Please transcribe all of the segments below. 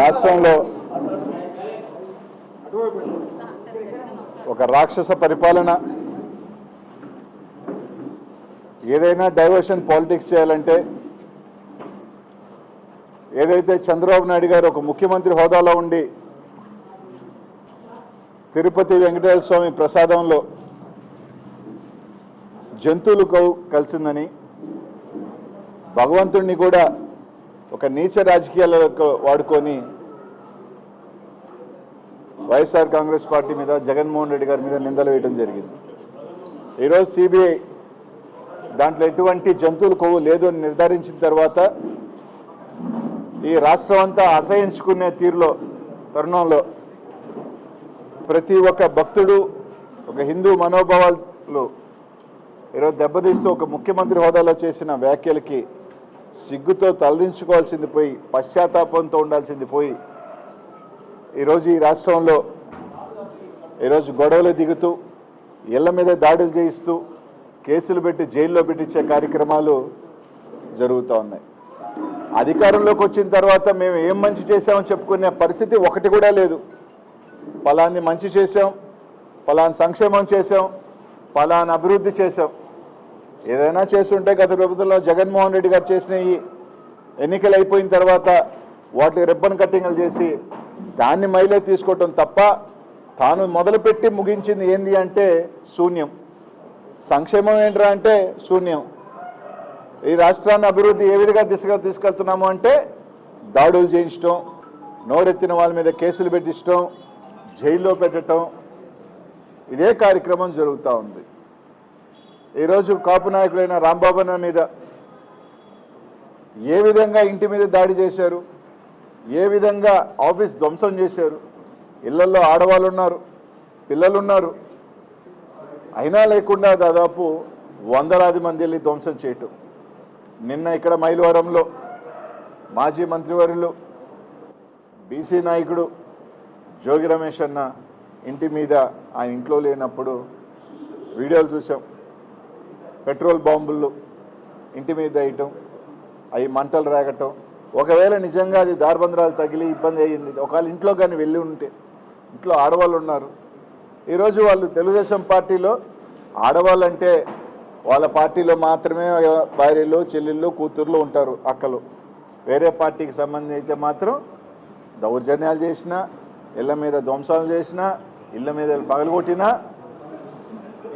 రాష్ట్రంలో ఒక రాక్షస పరిపాలన ఏదైనా డైవర్షన్ పాలిటిక్స్ చేయాలంటే ఏదైతే చంద్రబాబు నాయుడు గారు ఒక ముఖ్యమంత్రి హోదాలో ఉండి తిరుపతి వెంకటేశ్వర స్వామి ప్రసాదంలో జంతువులు కలిసిందని భగవంతుణ్ణి కూడా ఒక నీచ రాజకీయాలకు వాడుకొని వైఎస్ఆర్ కాంగ్రెస్ పార్టీ మీద జగన్మోహన్ రెడ్డి గారి మీద నిందలు వేయడం జరిగింది. ఈరోజు సిబిఐ దాంట్లో ఎటువంటి జంతువులు కొవ్వు లేదు అని నిర్ధారించిన తర్వాత ఈ రాష్ట్రం అంతా అసహించుకునే తీరులో తరుణంలో ప్రతి ఒక్క భక్తుడు ఒక హిందూ మనోభావాలు ఈరోజు దెబ్బతీస్తూ ఒక ముఖ్యమంత్రి హోదాలో చేసిన వ్యాఖ్యలకి సిగ్గుతో తలదించుకోవాల్సింది పోయి పశ్చాత్తాపంతో ఉండాల్సింది పోయి ఈరోజు ఈ రాష్ట్రంలో ఈరోజు గొడవలు దిగుతూ ఇళ్ళ మీద దాడులు చేయిస్తూ కేసులు పెట్టి జైల్లో పెట్టించే కార్యక్రమాలు జరుగుతూ ఉన్నాయి. అధికారంలోకి వచ్చిన తర్వాత మేము ఏం మంచి చేసామని చెప్పుకునే పరిస్థితి ఒకటి కూడా లేదు. పలాన్ని మంచి చేసాం పలాని సంక్షేమం చేసాం పలాని అభివృద్ధి చేసాం ఏదైనా చేస్తుంటే గత ప్రభుత్వంలో జగన్మోహన్ రెడ్డి గారు చేసినవి ఎన్నికలు అయిపోయిన తర్వాత వాటికి రిబ్బన్ కట్టింగ్లు చేసి దాన్ని మైలే తీసుకోవటం తప్ప తాను మొదలుపెట్టి ముగించింది ఏంది అంటే శూన్యం. సంక్షేమం ఏంట్రా అంటే శూన్యం. ఈ రాష్ట్రాన్ని అభివృద్ధి ఏ విధంగా దిశగా తీసుకెళ్తున్నాము అంటే దాడులు చేయించడం నోరెత్తిన వాళ్ళ మీద కేసులు పెట్టించడం జైల్లో పెట్టడం ఇదే కార్యక్రమం జరుగుతూ ఉంది. ఈరోజు కాపు నాయకుడైన రాంబాబు అన్న మీద ఏ విధంగా ఇంటి మీద దాడి చేశారు? ఏ విధంగా ఆఫీస్ ధ్వంసం చేశారు? ఇళ్ళలో ఆడవాళ్ళు ఉన్నారు పిల్లలు ఉన్నారు అయినా లేకుండా దాదాపు వందలాది మంది వెళ్ళి ధ్వంసం చేయటం నిన్న ఇక్కడ మైలవరంలో మాజీ మంత్రివర్యులు బీసీ నాయకుడు జోగి రమేష్ అన్న ఇంటి మీద ఆ ఇంట్లో లేనప్పుడు వీడియోలు చూసాం పెట్రోల్ బాంబులు ఇంటి మీద వేయటం అవి మంటలు రేగటం. ఒకవేళ నిజంగా అది దార్బంధరాలు తగిలి ఇబ్బంది అయ్యింది ఒకవేళ ఇంట్లో కానీ వెళ్ళి ఉంటే ఇంట్లో ఆడవాళ్ళు ఉన్నారు. ఈరోజు వాళ్ళు తెలుగుదేశం పార్టీలో ఆడవాళ్ళు అంటే వాళ్ళ పార్టీలో మాత్రమే భార్యలు చెల్లెళ్ళు కూతుర్లు ఉంటారు అక్కలు. వేరే పార్టీకి సంబంధించి అయితే మాత్రం దౌర్జన్యాలు చేసినా ఇళ్ళ మీద ధ్వంసాలు చేసినా ఇళ్ళ మీద పగలగొట్టినా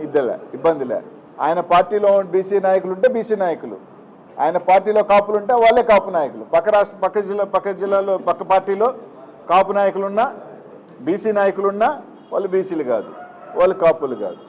ఇద్దలే ఇబ్బందిలే. ఆయన పార్టీలో బీసీ నాయకులు ఉంటే బీసీ నాయకులు. ఆయన పార్టీలో కాపులు ఉంటే వాళ్ళే కాపు నాయకులు. పక్క రాష్ట్ర పక్క జిల్లా పక్క జిల్లాలో పక్క పార్టీలో కాపు నాయకులున్నా బీసీ నాయకులున్నా వాళ్ళు బీసీలు కాదు. వాళ్ళు కాపులు కాదు.